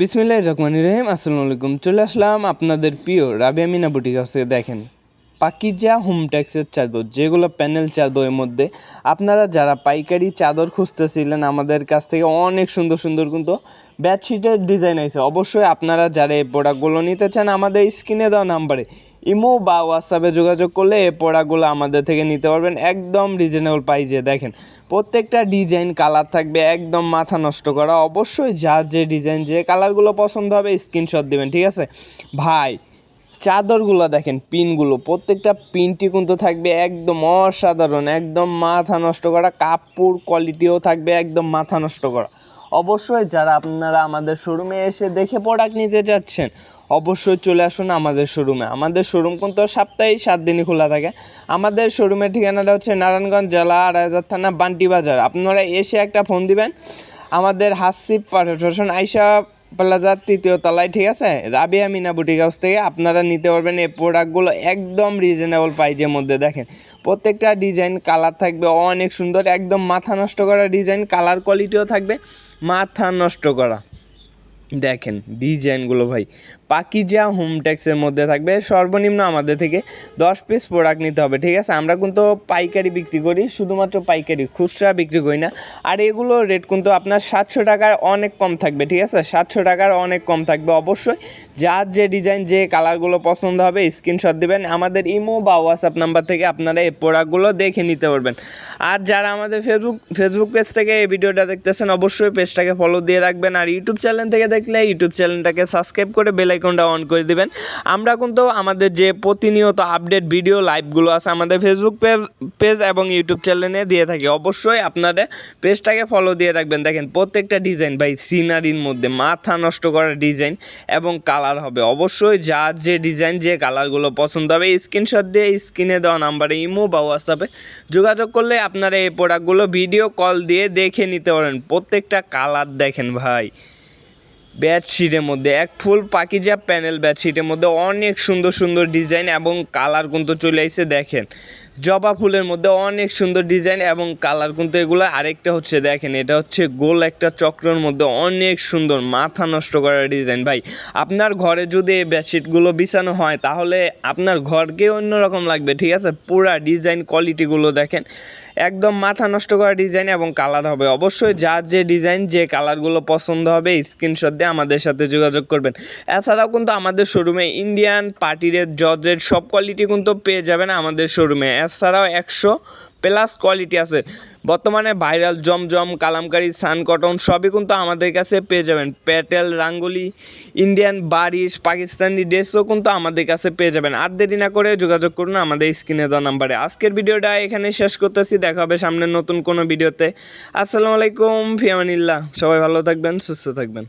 বিসমিল্লাহ রহমান রহিম, আসসালামু আলাইকুম। চলে আসলাম আপনাদের প্রিয় রাবিয়া মিনা বুটিক হাউস থেকে। দেখেন, পাকিজা হোম ট্যাক্সের চাদর, যেগুলো প্যানেল চাদরের মধ্যে। আপনারা যারা পাইকারি চাদর খুঁজতেছিলেন, আমাদের কাছ থেকে অনেক সুন্দর সুন্দর কিন্তু বেডশিটের ডিজাইন আছে। অবশ্যই আপনারা যারা এই প্রোডাক্টগুলো নিতে চান, আমাদের স্ক্রিনে দেওয়া নাম্বারে ইমো বা হোয়াটসঅ্যাপে যোগাযোগ করলে এ প্রোডাক্টগুলো আমাদের থেকে নিতে পারবেন। একদম রিজনেবল প্রাইজে দেখেন, প্রত্যেকটা ডিজাইন কালার থাকবে, একদম মাথা নষ্ট করা। অবশ্যই যার যে ডিজাইন যে কালারগুলো পছন্দ হবে স্ক্রিনশট দেবেন, ঠিক আছে? ভাই, চাদরগুলো দেখেন, পিনগুলো। প্রত্যেকটা পিনটি কিন্তু থাকবে একদম অসাধারণ, একদম মাথা নষ্ট করা। কাপড় কোয়ালিটিও থাকবে একদম মাথা নষ্ট করা। অবশ্যই যারা আপনারা আমাদের শোরুমে এসে দেখে প্রোডাক্ট নিতে চাচ্ছেন অবশ্যই চলে আসুন আমাদের শোরুমে। আমাদের শোরুম কিন্তু সপ্তাহে সাত দিনই খোলা থাকে। আমাদের শোরুমের ঠিকানাটা হচ্ছে নারায়ণগঞ্জ জেলা আড়াইহাজার থানা, বান্টি বাজার। আপনারা এসে একটা ফোন দিবেন। আমাদের হাসিব পাঠন আইসা প্লাজার তৃতীয় তলায়, ঠিক আছে? রাবিয়া মিনা বুটিক হাউস থেকে আপনারা নিতে পারবেন এই প্রোডাক্টগুলো একদম রিজনেবল প্রাইজের মধ্যে, দেখেন। প্রত্যেকটা ডিজাইন কালার থাকবে, অনেক সুন্দর, একদম মাথা নষ্ট করা ডিজাইন কালার কোয়ালিটিও থাকবে। মাথা নষ্ট করা। দেখেন ডিজাইনগুলো ভাই। পাকিজা হোম ট্যাক্সের মধ্যে থাকবে। সর্বনিম্ন আমাদের থেকে দশ পিস প্রোডাক্ট নিতে হবে, ঠিক আছে? আমরা কিন্তু পাইকারি বিক্রি করি, শুধুমাত্র পাইকারি, খুচরা বিক্রি করি না। আর এগুলো রেট কিন্তু আপনার সাতশো টাকার অনেক কম থাকবে, ঠিক আছে? সাতশো টাকার অনেক কম থাকবে অবশ্যই। যার যে ডিজাইন যে কালারগুলো পছন্দ হবে স্ক্রিনশট দেবেন। আমাদের ইমো বা হোয়াটসঅ্যাপ নাম্বার থেকে আপনারা এই প্রোডাক্টগুলো দেখে নিতে পারবেন। আর যারা আমাদের ফেসবুক ফেসবুক পেজ থেকে এই ভিডিওটা দেখতেছেন, অবশ্যই পেজটাকে ফলো দিয়ে রাখবেন। আর ইউটিউব চ্যানেল থেকে দেখলে ইউটিউব চ্যানেলটাকে সাবস্ক্রাইব করে বেল আইকনটা অন করে দিবেন। আমরা কিন্তু আমাদের যে প্রতিনিয়ত আপডেট ভিডিও লাইভগুলো আছে আমাদের ফেসবুক পেজ এবং ইউটিউব চ্যানেলে দিয়ে থাকি। অবশ্যই আপনাদের পেজটাকে ফলো দিয়ে রাখবেন। দেখেন, প্রত্যেকটা ডিজাইন ভাই সিনারির মধ্যে, মাথা নষ্ট করা ডিজাইন এবং কালার হবে। অবশ্যই যার যে ডিজাইন যে কালারগুলো পছন্দ হবে স্ক্রিনশট দিয়ে স্ক্রিনে দেওয়া নাম্বারে ইমো বা হোয়াটসঅ্যাপে যোগাযোগ করলে আপনারা এই প্রোডাক্টগুলো ভিডিও কল দিয়ে দেখে নিতে পারেন। প্রত্যেকটা কালার দেখেন ভাই। বেডশিটের মধ্যে। এক ফুল পাকিজা প্যানেল বেডশিটের মধ্যে অনেক সুন্দর সুন্দর ডিজাইন এবং কালার কিন্তু চলে আসছে দেখেন। জবা ফুলের মধ্যে অনেক সুন্দর ডিজাইন এবং কালার, কিন্তু এগুলো আরেকটা হচ্ছে দেখেন, এটা হচ্ছে গোল একটা চক্রের মধ্যে অনেক সুন্দর মাথা নষ্ট করা ডিজাইন। ভাই, আপনার ঘরে যদি এই বেডশিটগুলো বিছানো হয়, তাহলে আপনার ঘরকে অন্যরকম লাগবে, ঠিক আছে? পুরা ডিজাইন, কোয়ালিটিগুলো দেখেন, একদম মাথা নষ্ট করা ডিজাইন এবং কালার হবে। অবশ্যই যার যে ডিজাইন, যে কালারগুলো পছন্দ হবে, স্ক্রিনশট দিয়ে আমাদের সাথে যোগাযোগ করবেন। এছাড়াও কিন্তু আমাদের শোরুমে ইন্ডিয়ান পার্টির জর্জের সব কোয়ালিটি কিন্তু পেয়ে যাবেন আমাদের শোরুমে। এছাড়াও একশো প্লাস কোয়ালিটি আছে। বর্তমানে ভাইরাল জমজম, কালামকারি, সান কটন সবই কিন্তু আমাদের কাছে পেয়ে যাবেন। প্যাটেল, রাঙ্গুলি, ইন্ডিয়ান, বারিশ, পাকিস্তানি ড্রেসও কিন্তু আমাদের কাছে পেয়ে যাবেন। আর দেরি না করে যোগাযোগ করুন আমাদের স্ক্রিনে দেওয়া নাম্বারে। আজকের ভিডিওটা এখানে শেষ করতেছি। দেখা হবে সামনের নতুন কোনো ভিডিওতে। আসসালামু আলাইকুম, ফিয়ামানিল্লাহ। সবাই ভালো থাকবেন, সুস্থ থাকবেন।